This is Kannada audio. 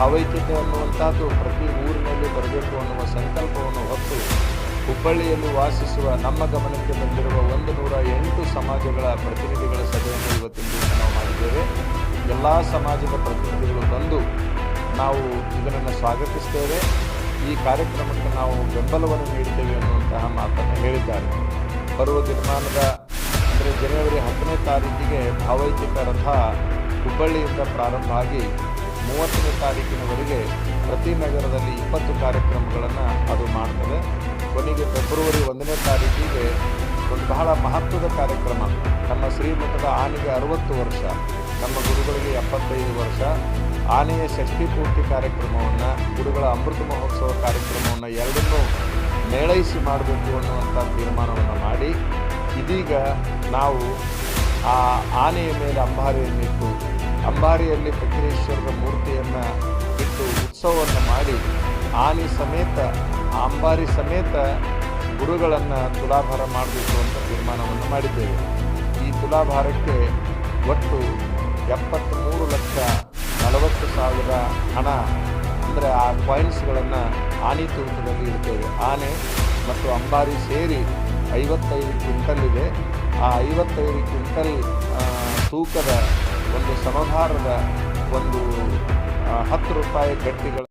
ಭಾವೈಕ್ಯತೆ ಅನ್ನುವಂಥದ್ದು ಪ್ರತಿ ಊರಿನಲ್ಲಿ ಬರಬೇಕು ಅನ್ನುವ ಸಂಕಲ್ಪವನ್ನು ಹೊತ್ತು ಹುಬ್ಬಳ್ಳಿಯಲ್ಲಿ ವಾಸಿಸುವ ನಮ್ಮ ಗಮನಕ್ಕೆ ಬಂದಿರುವ ಒಂದು ನೂರ ಎಂಟು ಸಮಾಜಗಳ ಪ್ರತಿನಿಧಿಗಳ ಸಭೆಯನ್ನು ಇವತ್ತಿನ ದಿವಸ ನಾವು ಮಾಡಿದ್ದೇವೆ. ಎಲ್ಲ ಸಮಾಜದ ಪ್ರತಿನಿಧಿಗಳು ಬಂದು ನಾವು ಇದನ್ನು ಸ್ವಾಗತಿಸ್ತೇವೆ. ಈ ಕಾರ್ಯಕ್ರಮಕ್ಕೆ ನಾವು ಬೆಂಬಲವನ್ನು ನೀಡುತ್ತೇವೆ ಅನ್ನುವಂತಹ ಮಾತನ್ನು ಹೇಳಿದ್ದಾರೆ. ಬರುವ ದಿನಮಾನದ, ಅಂದರೆ ಜನವರಿ ಹತ್ತನೇ ತಾರೀಕಿಗೆ ಭಾವೈಕ್ಯತ ರಥ ಹುಬ್ಬಳ್ಳಿಯಿಂದ ಪ್ರಾರಂಭ ಆಗಿ ಮೂವತ್ತನೇ ತಾರೀಕಿನವರೆಗೆ ಪ್ರತಿ ನಗರದಲ್ಲಿ ಇಪ್ಪತ್ತು ಕಾರ್ಯಕ್ರಮಗಳನ್ನು ಅದು ಮಾಡ್ತದೆ. ಕೊನೆಗೆ ಫೆಬ್ರವರಿ ಒಂದನೇ ತಾರೀಕಿಗೆ ಒಂದು ಬಹಳ ಮಹತ್ವದ ಕಾರ್ಯಕ್ರಮ. ನಮ್ಮ ಶ್ರೀಮಠದ ಆನೆಗೆ ಅರವತ್ತು ವರ್ಷ, ನಮ್ಮ ಗುರುಗಳಿಗೆ ಎಪ್ಪತ್ತೈದು ವರ್ಷ. ಆನೆಯ ಷಷ್ಠಿ ಪೂರ್ತಿ ಕಾರ್ಯಕ್ರಮವನ್ನು, ಗುರುಗಳ ಅಮೃತ ಮಹೋತ್ಸವ ಕಾರ್ಯಕ್ರಮವನ್ನು ಎರಡನ್ನೂ ಮೇಳೈಸಿ ಮಾಡಬೇಕು ಅನ್ನುವಂಥ ತೀರ್ಮಾನವನ್ನು ಮಾಡಿ. ಇದೀಗ ನಾವು ಆ ಆನೆಯ ಮೇಲೆ ಅಂಬಾರಿಯನ್ನಿಟ್ಟು ಅಂಬಾರಿಯಲ್ಲಿ ಫಕೀರೇಶ್ವರರ ಮೂರ್ತಿಯನ್ನು ಇಟ್ಟು ಉತ್ಸವವನ್ನು ಮಾಡಿ, ಆನೆ ಸಮೇತ, ಅಂಬಾರಿ ಸಮೇತ ಗುರುಗಳನ್ನು ತುಲಾಭಾರ ಮಾಡಬೇಕು ಅಂತ ತೀರ್ಮಾನವನ್ನು ಮಾಡಿದ್ದೇವೆ. ಈ ತುಲಾಭಾರಕ್ಕೆ ಒಟ್ಟು ಎಪ್ಪತ್ತ್ಮೂರು ಲಕ್ಷ ನಲವತ್ತು ಸಾವಿರ ಹಣ ಅಂದರೆ ಆ ಕಾಯಿನ್ಸ್ಗಳನ್ನು ಆನೆ ತೂಕದಲ್ಲಿ ಇಡ್ತೇವೆ. ಆನೆ ಮತ್ತು ಅಂಬಾರಿ ಸೇರಿ ಐವತ್ತೈದು ಕ್ವಿಂಟಲ್ ಇದೆ. ಆ ಐವತ್ತೈದು ಕ್ವಿಂಟಲ್ ತೂಕದ ಒಂದು ಸಮಭಾರದ ಒಂದು ಹತ್ತು ರೂಪಾಯಿ ಗಟ್ಟಿಗಳ